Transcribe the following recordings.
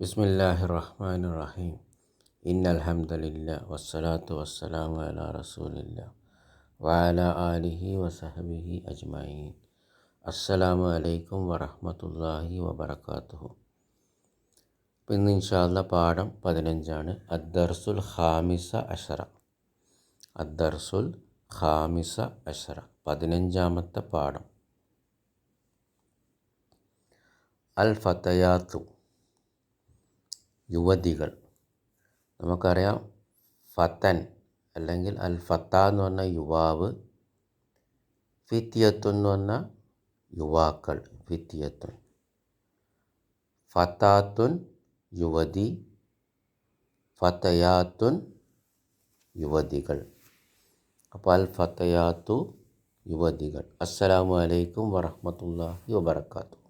ബിസ്മില്ലാഹി റഹ്മാൻ റഹീം ഇന്നൽഹംദലില്ല വസ്സലാത്തു വസ്സലാമു അലാ റസൂലില്ല വാല ആലിഹി വസഹബിഹി അജ്മഈൻ. അസ്സലാമു അലൈക്കും വറഹ്മത്തുള്ളാഹി വബറകാതുഹു അപ്പോൾ ഇന്ന് ഇൻഷാല്ല പാഠം പതിനഞ്ചാണ്. അദ്ദർസുൽ ഖാമിസ അഷറ. അദ്ദർസുൽ ഖാമിസ അഷറ. പതിനഞ്ചാമത്തെ പാഠം. അൽ ഫതയാത്തു. യുവതികൾ. നമുക്കറിയാം ഫത്തൻ അല്ലെങ്കിൽ അൽ ഫത്ത എന്ന് പറഞ്ഞ യുവാവ് ഫിത്തിയത്തുൻ എന്ന് പറഞ്ഞ യുവാക്കൾ ഫിത്തിയത്തുൻ. ഫത്താത്തുൻ യുവതി ഫത്തയാത്തുൻ യുവതികൾ. അപ്പോൾ അൽ ഫത്തയാത്തു യുവതികൾ. അസ്സലാമു അലൈക്കും വറഹമത്തല്ലാഹി വബർക്കാത്തു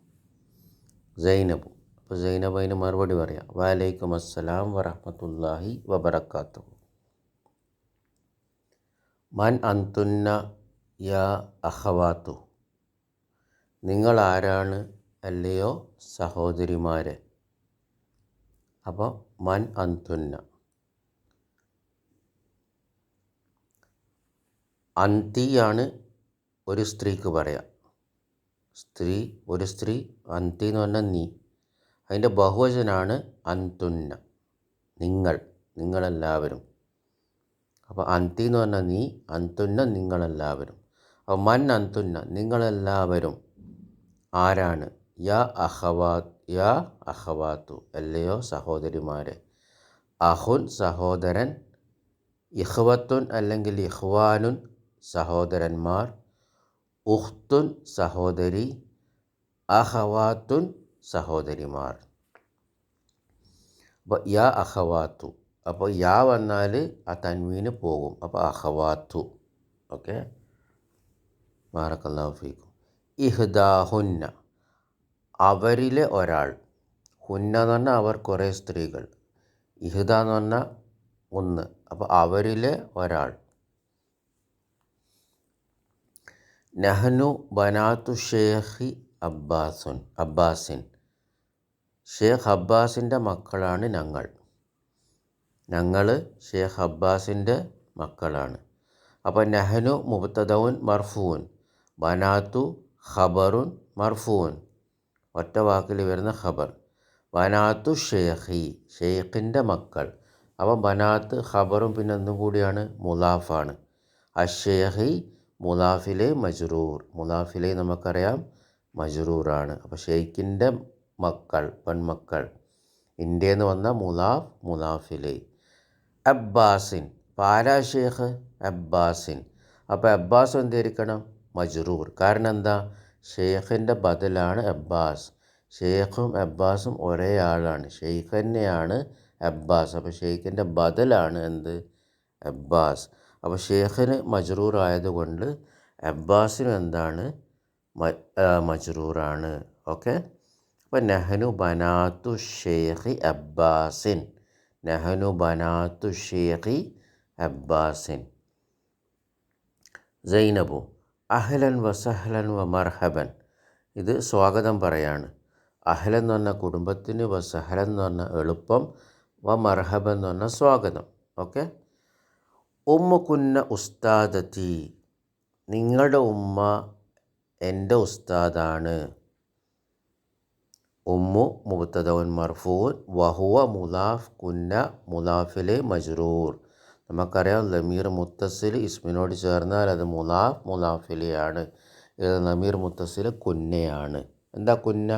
സൈനബു അപ്പോൾ മറുപടി പറയാം. വാലൈക്കും അസ്സലാം വറഹമത്തല്ലാഹി വബർക്കാത്തു മൻ അന്തുന്ന യാ അഹവാത്തു നിങ്ങൾ ആരാണ് അല്ലയോ സഹോദരിമാരെ? അപ്പോൾ മൻ അന്തുന്ന. അന്തിയാണ് ഒരു സ്ത്രീക്ക് പറയാം. സ്ത്രീ ഒരു സ്ത്രീ അന്തി എന്ന് പറഞ്ഞാൽ നീ. അതിന്റെ ബഹുവചനാണ് അന്തുന്ന. നിങ്ങൾ നിങ്ങളെല്ലാവരും. അപ്പോൾ അന്തി എന്ന് പറഞ്ഞാൽ നീ അന്തുന്ന നിങ്ങളെല്ലാവരും. അപ്പോൾ മൻ അന്തുന്ന നിങ്ങളെല്ലാവരും. ആരാണ്? യ അഹവാ യ അഹവാത്തു. അല്ലയോ സഹോദരിമാരെ. അഹുൻ സഹോദരൻ ഇഹ്വത്തുൻ അല്ലെങ്കിൽ ഇഹ്വാനുൻ സഹോദരന്മാർ. ഉഖ്തുൻ സഹോദരി അഹവാത്തുൻ സഹോദരിമാർ. അപ്പോൾ യാ അഹവാത്തു. അപ്പോൾ യാ വന്നാൽ ആ തൻവീന് പോകും. അപ്പോൾ അഹവാത്തു. ഓക്കെ? മാറക്കല്ലാഹു ഫീക്കും. ഇഹ്ദാഹുന്ന. അവരിലെ ഒരാൾ. ഹുന്ന എന്ന് പറഞ്ഞാൽ അവർ കുറേ സ്ത്രീകൾ. ഇഹ്ദ എന്ന് പറഞ്ഞാൽ ഒന്ന്. അപ്പോൾ അവരിലെ ഒരാൾ. നഹ്നു ബനാത്തു ഷേഖി അബ്ബാസുൻ. അബ്ബാസിൻ. ഷേഖ് അബ്ബാസിന്റെ മക്കളാണ് ഞങ്ങൾ. ഞങ്ങൾ ഷേഖ് അബ്ബാസിന്റെ മക്കളാണ്. അപ്പോൾ നെഹനു മുബത്തദവുൻ മർഫൂൻ ബനാത്തു ഖബറുൻ മർഫൂൻ. ഒറ്റ വാക്കിൽ വരുന്ന ഖബർ. ബനാത്തു ഷേഖി ഷെയ്ഖിന്റെ മക്കൾ. അപ്പം ബനാത്ത് ഖബറും പിന്നെ ഒന്നും കൂടിയാണ് മുലാഫാണ് അഷേഖി മുലാഫിലെ മജ്റൂർ. മുലാഫിലെ നമുക്കറിയാം മജ്റൂറാണ്. അപ്പോൾ ഷെയ്ഖിന്റെ മക്കൾ പെൺമക്കൾ. ഇന്ത്യ എന്ന് വന്ന മുലാഫ് മുലാഫിലെ. അബ്ബാസിൻ. പാരാഷേഖ് അബ്ബാസിൻ. അപ്പോൾ അബ്ബാസ് എന്തായിരിക്കണം മജ്റൂർ. കാരണം എന്താ ഷെയ്ഖിന്റെ ബദലാണ് അബ്ബാസ്. ഷെയ്ഖും അബ്ബാസും ഒരേ ആളാണ്. ഷെയ്ഖ് തന്നെയാണ് അബ്ബാസ്. അപ്പോൾ ഷെയ്ഖിന്റെ ബദലാണ് എന്ത്? അബ്ബാസ്. അപ്പോൾ ഷെയ്ഖിന് മജ്റൂർ ആയതുകൊണ്ട് അബ്ബാസിനും എന്താണ്? മജ്റൂറാണ്. ഓക്കെ? നെഹനു ബനാത്തു ഷേഖി അബ്ബാസിൻ. നഹനു ബനാത്തു ഷേഖി അബ്ബാസിൻ. സൈനബു അഹ്ലൻ വസഹ്ലൻ വ മർഹബൻ. ഇത് സ്വാഗതം പറയാണ്. അഹ്ലൻ എന്ന് പറഞ്ഞ കുടുംബത്തിന് വ സഹ്ലൻ എന്ന് പറഞ്ഞ എളുപ്പം വ മർഹബൻ എന്ന് പറഞ്ഞ സ്വാഗതം. ഓക്കെ? ഉമ്മ കുന്ന ഉസ്താദത്തി. നിങ്ങളുടെ ഉമ്മ എന്റെ ഉസ്താദാണ്. ഉമ്മു മുബത്തദവൻ മർഫൂൻ വഹുവ മുലാഫ് കുന്ന മുലാഫിലെ മജ്റൂർ നമുക്കറിയാം ലമീർ മുത്തസിൽ ഇസ്മിനോട് ചേർന്നാൽ അത് മുലാഫ് മുലാഫിലെയാണ്. ഇത് ലമീർ മുത്തസിൽ കുന്നയാണ്. എന്താ കുന്ന?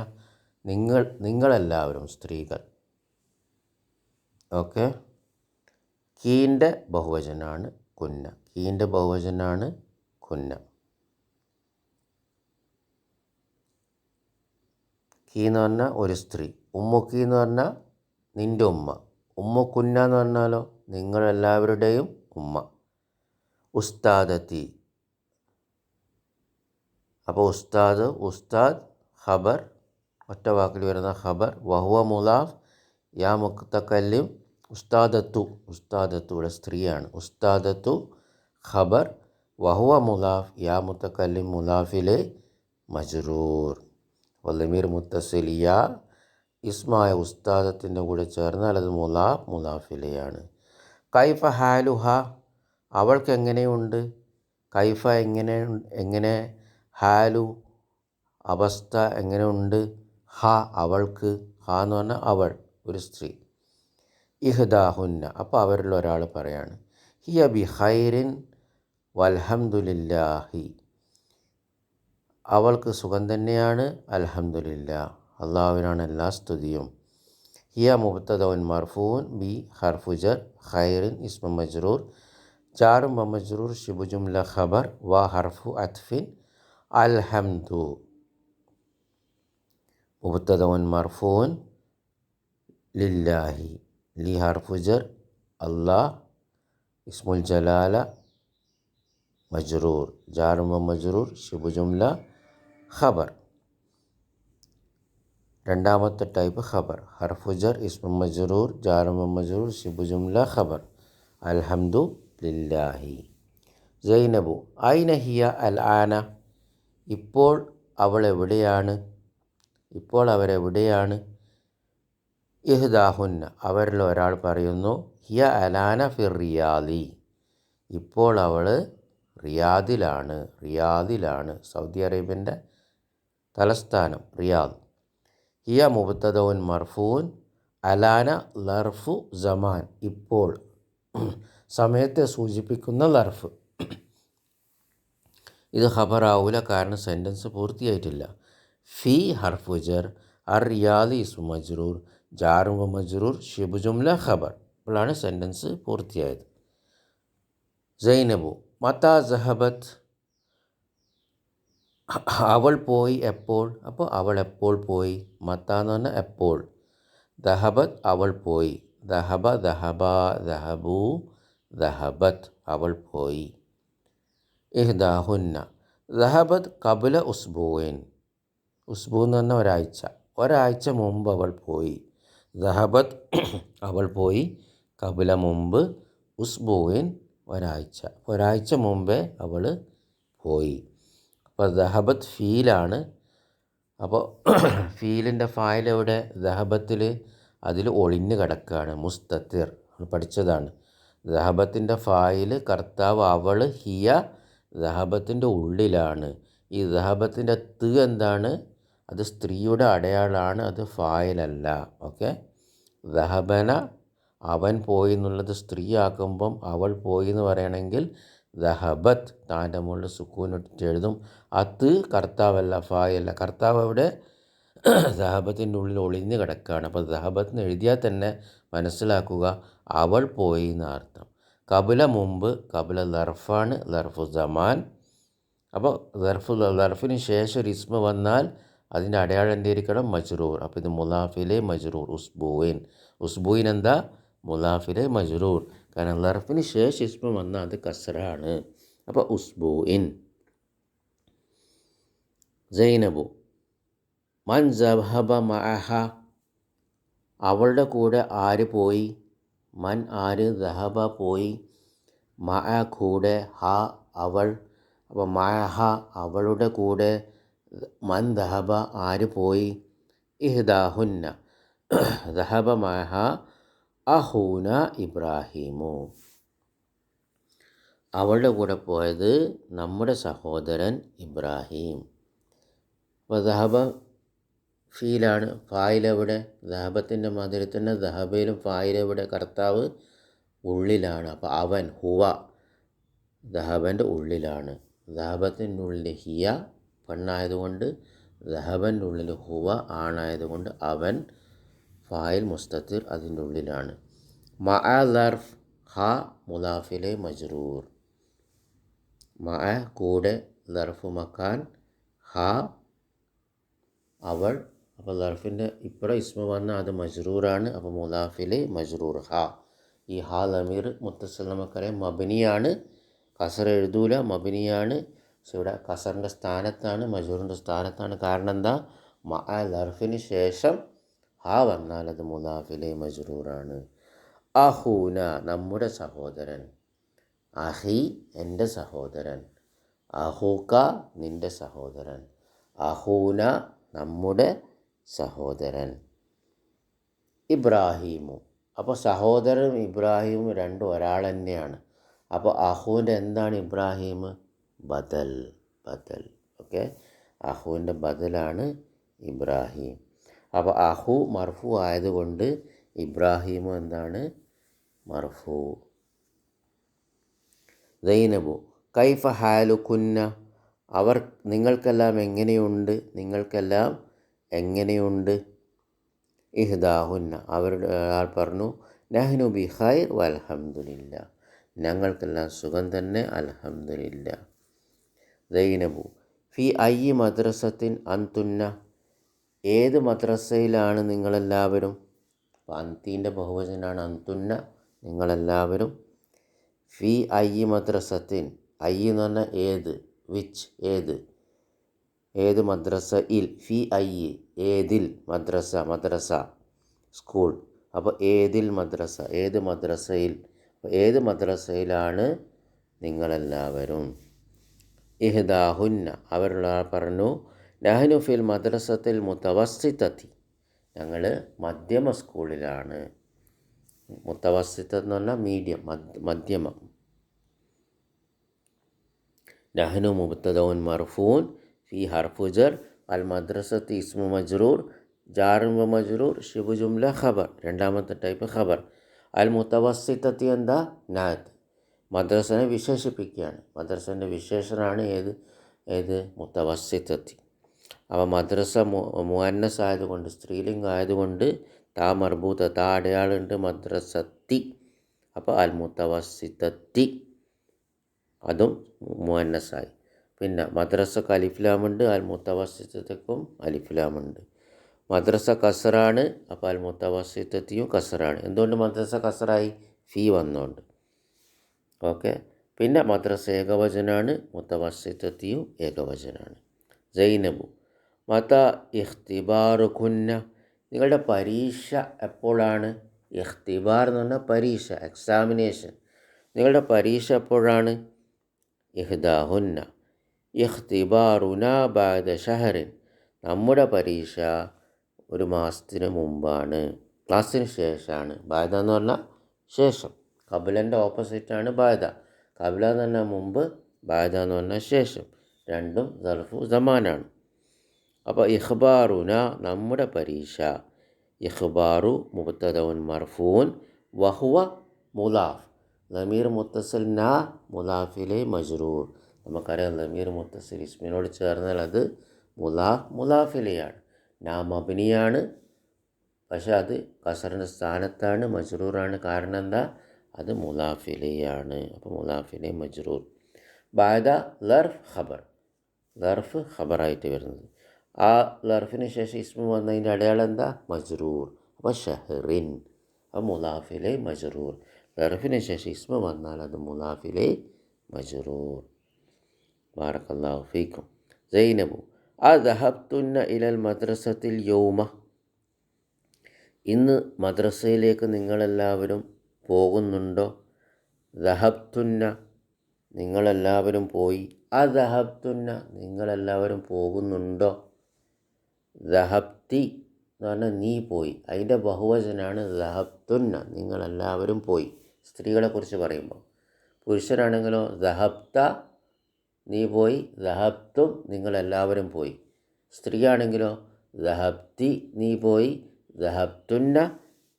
നിങ്ങൾ നിങ്ങളെല്ലാവരും സ്ത്രീകൾ. ഓക്കെ? കീന്റെ ബഹുവചനാണ് കുന്ന. കീന്റെ ബഹുവചനാണ് കുന്ന. കീ എന്ന് പറഞ്ഞാൽ ഒരു സ്ത്രീ. ഉമ്മുക്കി എന്ന് പറഞ്ഞാൽ നിന്റെ ഉമ്മ. ഉമ്മക്കുന്ന എന്ന് പറഞ്ഞാലോ? നിങ്ങളെല്ലാവരുടെയും ഉമ്മ. ഉസ്താദത്തി. അപ്പോൾ ഉസ്താദ് ഉസ്താദ് ഖബർ. ഒറ്റ വാക്കിൽ വരുന്ന ഖബർ. വഹുവ മുലാഫ് യാ മുക്തക്കല്ലിം ഉസ്താദത്തു. ഉസ്താദത്തു ഇവിടെ സ്ത്രീയാണ്. ഉസ്താദത്തു ഖബർ വഹുവ മുലാഫ് യാ മുത്തക്കല്ലിം മുലാഫിലെ മജ്റൂർ. വല്ലമീർ മുത്തസലിയ ഇസ്മായ ഉസ്താദത്തിന്റെ കൂടെ ചേർന്നാൽ അത് മുലാഫ് മുലാഫിലയാണ്. കൈഫ ഹാലുഹ അവൾക്ക് എങ്ങനെയുണ്ട്? കൈഫ എങ്ങനെ എങ്ങനെ ഹാലു അവസ്ഥ എങ്ങനെയുണ്ട്? ഹ അവൾക്ക് ഹ എന്ന് പറഞ്ഞാൽ അവൾ ഒരു സ്ത്രീ. ഇഹ്ദാഹുന്ന അപ്പോൾ അവരിൽ ഒരാൾ പറയാണ് ഹിയ ബി ഹൈറിൻ വൽഹംദുലില്ലാഹി. അവൾക്ക് സുഖം തന്നെയാണ്. അലഹമുല്ല അള്ളാഹുവിനാണ് എല്ലാ സ്തുതിയും. ഹിയ മുബത്തദവൻ മർഫൂൻ ബി ഹർഫുജർ ഖൈറിൻ ഇസ്മ മജ്റൂർ ജാർ മജ്റൂർ ഷിബുജുംല ഖബർ വ ഹർഫു അത്ഫിൻ അൽഹംദു. മുബത്തദവൻ മർഫൂൻ ലില്ലാഹി. ലി ഹർഫുജർ അള്ളാഹ് ഇസ്മുൽ ജലാല മജ്റൂർ. ജാറും മജ്റൂർ ഷിബുജുംല ഖബർ. രണ്ടാമത്തെ ടൈപ്പ് ഖബർ. ഹർഫുജർ ഇസ്മു മജ്റൂർ ജാറുമ മജ്റൂർ ഷിബുജുംല ഖബർ. അൽഹംദു ലില്ലാഹി സൈനബു ഐനഹിയ അൽ ആന? ഇപ്പോൾ അവൾ എവിടെയാണ്? ഇപ്പോൾ അവരെവിടെയാണ് ഇഹ്ദാഹുന്ന. അവരിൽ ഒരാൾ പറയുന്നു ഹിയ അലാന ഫിർ റിയാദി. ഇപ്പോൾ അവൾ റിയാദിലാണ് റിയാദിലാണ്. സൗദി അറേബ്യന്റെ തലസ്ഥാനം റിയാദ്. ഹിയ മുബത്തദോൻ മർഫൂൻ അലാന ലർഫു ജമാൻ ഇപ്പോൾ സമയത്തെ സൂചിപ്പിക്കുന്ന ലർഫ്. ഇത് ഖബറാവൂല കാരണം സെന്റൻസ് പൂർത്തിയായിട്ടില്ല. ഫി ഹർഫുജർ അർ റിയാദ് ഇസ് മജ്റൂർ ജാറും മജ്റൂർ ഷിബു ജുംല ഖബർ. ഇപ്പോഴാണ് സെന്റൻസ് പൂർത്തിയായത്. സൈനബു മത്ത ജഹബത്ത് അവൾ പോയി എപ്പോൾ? അപ്പോൾ അവൾ എപ്പോൾ പോയി? മത്ത എന്ന് പറഞ്ഞാൽ എപ്പോൾ? ദഹബത്ത് അവൾ പോയി. ദഹബ ദഹബ ദഹബു ദഹബത്ത് അവൾ പോയി. ഇഹ്ദാഹുന്ന. ദഹബത്ത് കബുല ഉസ്ബൂൻ ഉസ്ബു എന്ന് പറഞ്ഞാൽ ഒരാഴ്ച. ഒരാഴ്ച മുമ്പ് അവൾ പോയി. ദഹബത്ത് അവൾ പോയി. കബുല മുമ്പ് ഉസ്ബൂൻ ഒരാഴ്ച. ഒരാഴ്ച മുമ്പേ അവൾ പോയി. അപ്പോൾ ദഹബത്ത് ഫീലാണ്. അപ്പോൾ ഫീലിന്റെ ഫായിൽ എവിടെ? ദഹബത്തിൽ അതിൽ ഒളിഞ്ഞ് കിടക്കുകയാണ്. മുസ്തത്തിർ പഠിച്ചതാണ്. ദഹബത്തിന്റെ ഫായിൽ കർത്താവ് അവൾ ഹിയ ദഹബത്തിന്റെ ഉള്ളിലാണ്. ഈ ദഹബത്തിന്റെ ത് എന്താണ്? അത് സ്ത്രീയുടെ അടയാളമാണ്. അത് ഫായിലല്ല. ഓക്കെ? ദഹബന അവൻ പോയി എന്നുള്ളത് സ്ത്രീ ആക്കുമ്പം അവൾ പോയി എന്ന് പറയണമെങ്കിൽ ദഹബത്ത് താന്റെ മുകളിൽ സുക്കൂനിട്ട് എഴുതും. അത് കർത്താവല്ല ഫായല്ല. കർത്താവ് അവിടെ ദഹബത്തിന്റെ ഉള്ളിൽ ഒളിഞ്ഞ് കിടക്കുകയാണ്. അപ്പോൾ ദഹബത്ത് എഴുതിയാൽ തന്നെ മനസ്സിലാക്കുക അവൾ പോയി എന്നർത്ഥം. കപില മുമ്പ് കപില ലർഫാണ് ലർഫു ജമാൻ അപ്പോൾ ലർഫു ലർഫിന് ശേഷം ഒരു ഇസ്മ വന്നാൽ അതിന്റെ അടയാളം എന്തായിരിക്കണം മജ്റൂർ. അപ്പോൾ ഇത് മുലാഫിലെ മജ്റൂർ ഉസ്ബൂയിൻ. ഉസ്ബൂയിൻ എന്താ? മുലാഫിലെ മജ്റൂർ. കാരണം ലർഫിന് ശേഷം ഇസ്മ വന്നാൽ അത് കസറാണ് അപ്പോൾ ഉസ്ബൂയിൻ സൈനബു. മൻ ജഹബ മഹ അവളുടെ കൂടെ ആര് പോയി? മൻ ആര് ദഹബ പോയി? മ കൂടെ ഹ അവൾ. അപ്പോൾ മഹ അവളുടെ കൂടെ മൻ ദഹബ ആര് പോയി? ഇഹ്ദാഹുന്ന. ദഹബ മഅഹ അഹൂന ഇബ്രാഹിമു. അവളുടെ കൂടെ പോയത് നമ്മുടെ സഹോദരൻ ഇബ്രാഹിം. അപ്പോൾ ദഹബ ഫീലാണ് ഫായിലെവിടെ ദഹബത്തിന്റെ മാതിരി തന്നെ ദഹബയിലും ഫായിലെവിടെ കർത്താവ് ഉള്ളിലാണ്. അപ്പോൾ അവൻ ഹുവ ദഹബന്റെ ഉള്ളിലാണ്. ദഹബത്തിന്റെ ഉള്ളിൽ ഹിയ പെണ്ണായതുകൊണ്ട് ദഹബന്റെ ഉള്ളിൽ ഹുവ ആണായതുകൊണ്ട് അവൻ ഫായിൽ മുസ്തത്തിർ അതിന്റെ ഉള്ളിലാണ്. മഅ ഹ മുലാഫിലെ മജ്റൂർ. മഅ കൂടെ ലർഫ് മക്കാൻ ഹ അവൾ അപ്പോൾ ലർഫിന്റെ ഇപ്പുറം ഇസ്മ വന്ന അത് മജ്റൂറാണ് അപ്പോൾ മുലാഫിലെ മജ്റൂർ ഹ. ഈ ഹ ലമീർ മുത്തസൽ നമുക്കറിയാം മബനിയാണ്. കസർ എഴുതൂല മബനിയാണ്. പക്ഷെ ഇവിടെ കസറിന്റെ സ്ഥാനത്താണ് മജൂറിന്റെ സ്ഥാനത്താണ് കാരണം എന്താ? മ ലർഫിന് ശേഷം ഹ വന്നാൽ അത് മുനാഫിലെ മജ്റൂറാണ്. അഹൂന നമ്മുടെ സഹോദരൻ. അഹി എന്റെ സഹോദരൻ. അഹൂക്ക നിന്റെ സഹോദരൻ. അഹൂന നമ്മുടെ സഹോദരൻ. ഇബ്രാഹീമു. അപ്പോൾ സഹോദരനും ഇബ്രാഹീമും രണ്ടും ഒരാൾ തന്നെയാണ്. അപ്പോൾ അഹുവിന്റെ എന്താണ് ഇബ്രാഹീം ബദൽ ബദൽ. ഓക്കെ? അഹുവിന്റെ ബദലാണ് ഇബ്രാഹിം. അപ്പോൾ അഹു മർഫു ആയതുകൊണ്ട് ഇബ്രാഹിമും എന്താണ്? മർഫു. ദൈനബു കൈഫ ഹാലുക്കുന്ന? അവർ നിങ്ങൾക്കെല്ലാം എങ്ങനെയുണ്ട്? നിങ്ങൾക്കെല്ലാം എങ്ങനെയുണ്ട്? ഇഹ്ദാഹുന്ന. അവരുടെ ആൾ പറഞ്ഞു നഹ്നു ബി ഖൈർ വൽഹംദുലില്ല. ഞങ്ങൾക്കെല്ലാം സുഖം തന്നെ അൽഹംദുലില്ല. ദൈനബു ഫി ഐ മദ്രസത്തിൻ അന്തുന്ന? ഏത് മദ്രസയിലാണ് നിങ്ങളെല്ലാവരും? അപ്പോൾ ബഹുവചനാണ് അന്തുന്ന നിങ്ങളെല്ലാവരും. ഫി ഐ മദ്രസത്തിൻ ഐ എന്ന് പറഞ്ഞാൽ ഏത്? വിച്ച് ഏത്? ഏത് മദ്രസ ഇൽ? ഫി ഐ ഏതിൽ മദ്രസ? മദ്രസ സ്കൂൾ. അപ്പോൾ ഏതിൽ മദ്രസ? ഏത് മദ്രസയിൽ? ഏത് മദ്രസയിലാണ് നിങ്ങളെല്ലാവരും? ഇഹ്ദാഹുന്ന. അവരുള്ള പറഞ്ഞു നഹനു ഫിൽ മദ്രസത്തിൽ മുത്തവസ്സിത്തത്തി. ഞങ്ങൾ മധ്യമ സ്കൂളിലാണ്. മുത്തവസ്സിത്ത എന്ന് പറഞ്ഞാൽ മീഡിയം മധ്യമം. നഹനു മുബത്തദൗൻ മർഫൂൻ ഫി ഹർഫുജർ അൽ മദ്രസത്ത് ഇസ്മു മജ്റൂർ ജാറും മജ്റൂർ ഷിബു ജുംല ഖബർ രണ്ടാമത്തെ ടൈപ്പ് ഖബർ. അൽ മുത്തവസ്സിത്തത്തി എന്താ? നാത്ത് മദ്രസനെ വിശേഷിപ്പിക്കുകയാണ്. മദ്രസന്റെ വിശേഷനാണ് ഏത്? ഏത്? മുത്തവസ്സിത്തത്തി. അപ്പോൾ മദ്രസ മുഅന്നസ് ആയതുകൊണ്ട് സ്ത്രീലിംഗം ആയതുകൊണ്ട് താ മർബൂത്ത താ അടയാളുണ്ട് മദ്രസത്തി. അപ്പോൾ അൽ മുത്തവസ്സിത്തത്തി അതും മുഅന്നസായി. പിന്നെ മദ്രസക്ക് അലിഫ്ലാമുണ്ട് അൽ മുത്തവസിത്തക്കും അലിഫ്ലാമുണ്ട്. മദ്രസ കസറാണ് അപ്പോൾ അൽ മുത്തവസ്സിത്തത്തിയും കസറാണ്. എന്തുകൊണ്ട് മദ്രസ കസറായി? ഫീ വന്നുകൊണ്ട് ഓക്കെ? പിന്നെ മദ്രസ ഏകവചനാണ് മുത്തവസിത്തത്തിയും ഏകവചനാണ്. ജൈനബു. മത ഇഖ്തിബാറു ഖുന്ന നിങ്ങളുടെ പരീക്ഷ എപ്പോഴാണ്? ഇഖ്തിബാർ എന്ന് പറഞ്ഞാൽ പരീക്ഷ എക്സാമിനേഷൻ നിങ്ങളുടെ പരീക്ഷ എപ്പോഴാണ്? ഇഹ്ദാഹുന്ന. ഇഖ്തിബാറുന ബാദ ഷഹറിൻ. നമ്മുടെ പരീക്ഷ ഒരു മാസത്തിന് മുമ്പാണ്. ക്ലാസ്സിന് ശേഷമാണ്. ബാധ എന്ന് പറഞ്ഞാൽ ശേഷം. കബിലന്റെ ഓപ്പോസിറ്റാണ് ബാധ കപില എന്ന് പറഞ്ഞാൽ മുമ്പ് ബാധ എന്ന് പറഞ്ഞാൽ ശേഷം. രണ്ടും സർഫു സമാനാണ്. അപ്പോൾ ഇഖ്ബാറുന നമ്മുടെ പരീക്ഷ. ഇഖ്ബാറു മുബത്തദവൻ മർഫൂൻ വഹുവ മുലാഫ് നമീർ മുത്തസൽ ന മുലാഫിലെ മജ്റൂർ. നമുക്കറിയാം നമീർ മുത്തസൽ ഇസ്മിനോട് ചേർന്നാൽ അത് മുലാഫ് മുലാഫിലെയാണ് നാ മബിനിയാണ്. പക്ഷെ അത് കസറിന്റെ സ്ഥാനത്താണ് മജ്റൂറാണ്. കാരണം എന്താ? അത് മുലാഫിലെയാണ് അപ്പോൾ മുലാഫിലെ മജ്റൂർ. ബാദ ലർഫ് ഖബർ. ലർഫ് ഖബറായിട്ട് വരുന്നത്. ആ ലർഫിന് ശേഷം ഇസ്മു വന്നതിന്റെ അടയാളം എന്താ? മജ്റൂർ. അപ്പോൾ ഷഹറിൻ. അപ്പോൾ മുലാഫിലെ മജ്റൂർ. ലർഫിന് ശേഷം ഇസ്മു വന്നാൽ അത് മുലാഫിലെ മജ്റൂർ. ബാറക്കല്ലാഹു ഫീക്കും. ആ ദഹബ്തുന്ന ഇലൽ മദ്രസത്തിൽ യൗമ. ഇന്ന് മദ്രസയിലേക്ക് നിങ്ങളെല്ലാവരും പോകുന്നുണ്ടോ? ദഹബ്തുന്ന നിങ്ങളെല്ലാവരും പോയി. ആ ദഹബ്തുന്ന നിങ്ങളെല്ലാവരും പോകുന്നുണ്ടോ? ദഹബ്തി എന്ന് പറഞ്ഞാൽ നീ പോയി. അതിന്റെ ബഹുവചനാണ് ദഹബ്തുന്ന നിങ്ങളെല്ലാവരും പോയി. സ്ത്രീകളെക്കുറിച്ച് പറയുമ്പോൾ. പുരുഷനാണെങ്കിലോ ദഹബ്ത നീ പോയി. ദഹബ്തും നിങ്ങളെല്ലാവരും പോയി. സ്ത്രീയാണെങ്കിലോ ദഹബ്തി നീ പോയി. ദഹബ്തുന്ന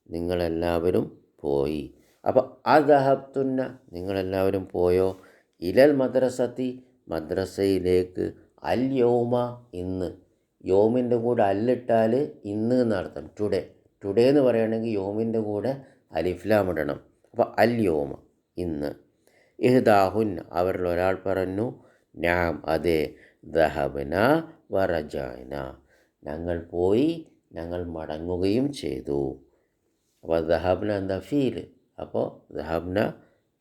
നിങ്ങളെല്ലാവരും പോയി. അപ്പോൾ ആ ദഹബ്തുന്ന നിങ്ങളെല്ലാവരും പോയോ? ഇലൽ മദ്രസത്തി മദ്രസയിലേക്ക് അൽ യോമ ഇന്ന്. യോമിന്റെ കൂടെ അല്ലിട്ടാൽ ഇന്ന് എന്നർത്ഥം ടുഡേ ടുഡേ എന്ന് പറയുകയാണെങ്കിൽ യോമിന്റെ കൂടെ അലിഫ്ലാം ഇടണം. അപ്പോൾ അൽ യോമ ഇന്ന്. ഇഹ്ദാഹുൻ അവരിൽ ഒരാൾ പറഞ്ഞു നാം അതെ ദഹബന വറജാന. ഞങ്ങൾ പോയി ഞങ്ങൾ മടങ്ങുകയും ചെയ്തു. അപ്പോൾ ദഹബ്ന എന്താ? ഫീൽ. അപ്പോൾ ദഹബ്ന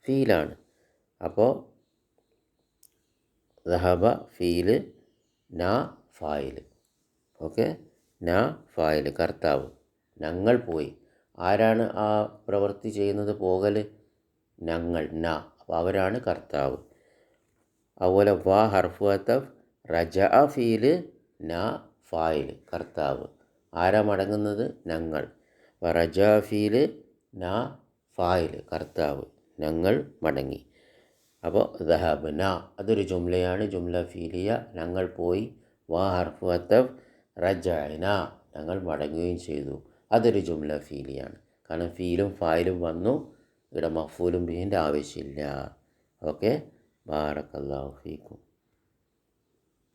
ഫീലാണ്. അപ്പോൾ ദഹബ ഫീൽ ന ഫായിൽ ഓക്കെ? ന ഫായൽ കർത്താവ്. ഞങ്ങൾ പോയി. ആരാണ് ആ പ്രവൃത്തി ചെയ്യുന്നത്? പോകൽ ഞങ്ങൾ ന. അപ്പോൾ അവരാണ് കർത്താവ്. അതുപോലെ വാ ഹർഫു അത്തഫ് റജ ഫീൽ ന ഫായിൽ കർത്താവ്. ആരാ മടങ്ങുന്നത്? ഞങ്ങൾ. റജ ഫീൽ ന ഫായിൽ കർത്താവ്. ഞങ്ങൾ മടങ്ങി. അപ്പോൾ ദഹബ് ന. അതൊരു ജുംലയാണ്. ജുംല ഫീലിയ. ഞങ്ങൾ പോയി. വാ ഹർഫു അത്തഫ് റജഅന ഞങ്ങൾ മടങ്ങുകയും ചെയ്തു. അതൊരു ജുംല ഫീലിയാണ്. കാരണം ഫീലും ഫായിലും വന്നു. ഇവിടെ മഫൂലും ബിഹിന്റെ ആവശ്യമില്ല. ഓക്കെ? ബാറക്കല്ലാഹു ഫീക്കും.